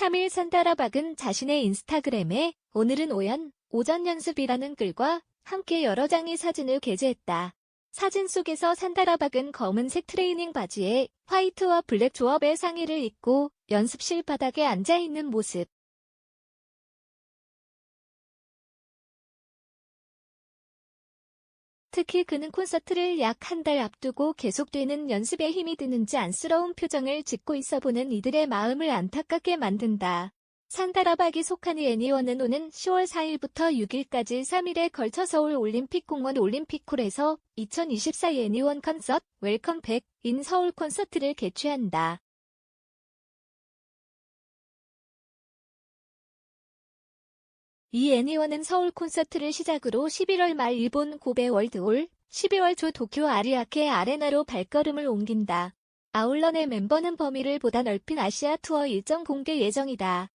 3일 산다라박은 자신의 인스타그램에 오늘은 오연, 오전 연습이라는 글과 함께 여러 장의 사진을 게재했다. 사진 속에서 산다라박은 검은색 트레이닝 바지에 화이트와 블랙 조합의 상의를 입고 연습실 바닥에 앉아 있는 모습. 특히 그는 콘서트를 약 한 달 앞두고 계속되는 연습에 힘이 드는지 안쓰러운 표정을 짓고 있어 보는 이들의 마음을 안타깝게 만든다. 산다라박이 속한 이 애니원은 오는 10월 4일부터 6일까지 3일에 걸쳐 서울 올림픽공원 올림픽홀에서 2024 애니원 콘서트 웰컴 백인 서울 콘서트를 개최한다. 이 애니원은 서울 콘서트를 시작으로 11월 말 일본 고베 월드홀, 12월 초 도쿄 아리아케 아레나로 발걸음을 옮긴다. 아울러 내 멤버는 범위를 보다 넓힌 아시아 투어 일정 공개 예정이다.